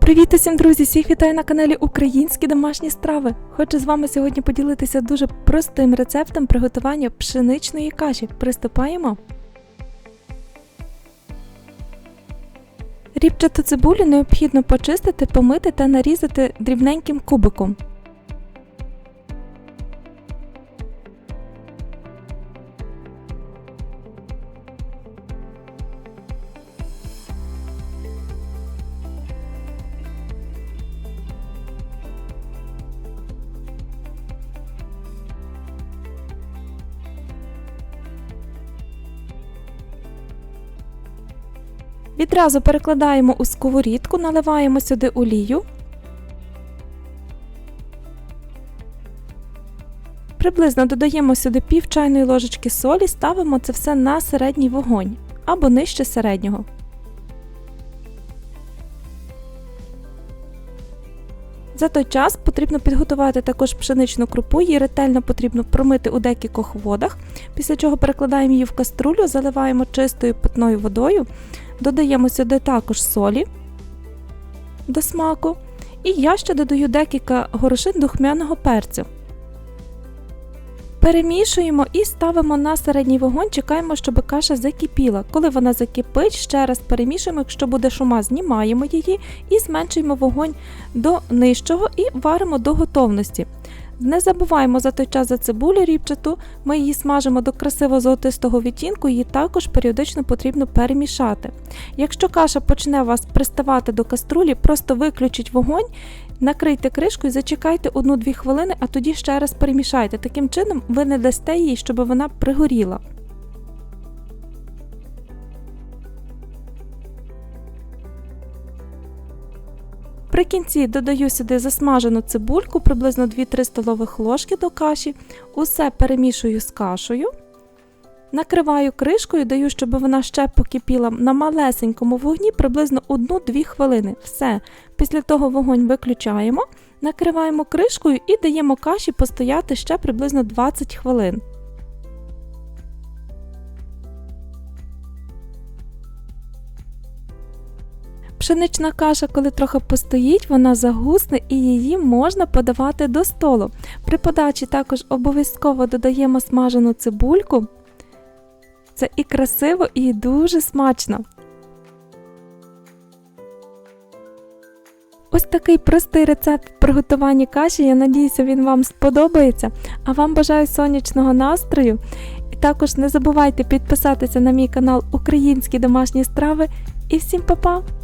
Привіт усім, друзі! Всіх вітаю на каналі Українські домашні страви. Хочу з вами сьогодні поділитися дуже простим рецептом приготування пшеничної каші. Приступаємо. Ріпчату цибулю необхідно почистити, помити та нарізати дрібненьким кубиком. Відразу перекладаємо у сковорідку, наливаємо сюди олію. Приблизно додаємо сюди пів чайної ложечки солі, ставимо це все на середній вогонь або нижче середнього. За той час потрібно підготувати також пшеничну крупу, її ретельно потрібно промити у декількох водах, після чого перекладаємо її в каструлю, заливаємо чистою питною водою, додаємо сюди також солі до смаку, і я ще додаю декілька горошин духмяного перцю. Перемішуємо і ставимо на середній вогонь, чекаємо, щоб каша закипіла. Коли вона закипить, ще раз перемішуємо, якщо буде шума, знімаємо її і зменшуємо вогонь до нижчого і варимо до готовності. Не забуваємо за той час за цибулю ріпчату, ми її смажимо до красиво золотистого відтінку, її також періодично потрібно перемішати. Якщо каша почне вас приставати до каструлі, просто виключіть вогонь, накрийте кришкою, зачекайте 1-2 хвилини, а тоді ще раз перемішайте. Таким чином ви не дасте їй, щоб вона пригоріла. При кінці додаю сюди засмажену цибульку, приблизно 2-3 столових ложки до каші. Усе перемішую з кашею. Накриваю кришкою, даю, щоб вона ще покипіла на малесенькому вогні приблизно 1-2 хвилини. Все. Після того вогонь виключаємо, накриваємо кришкою і даємо каші постояти ще приблизно 20 хвилин. Пшенична каша, коли трохи постоїть, вона загусне і її можна подавати до столу. При подачі також обов'язково додаємо смажену цибульку. Це і красиво, і дуже смачно. Ось такий простий рецепт приготування каші. Я надіюся, він вам сподобається. А вам бажаю сонячного настрою. І також не забувайте підписатися на мій канал Українські домашні страви. І всім па-па!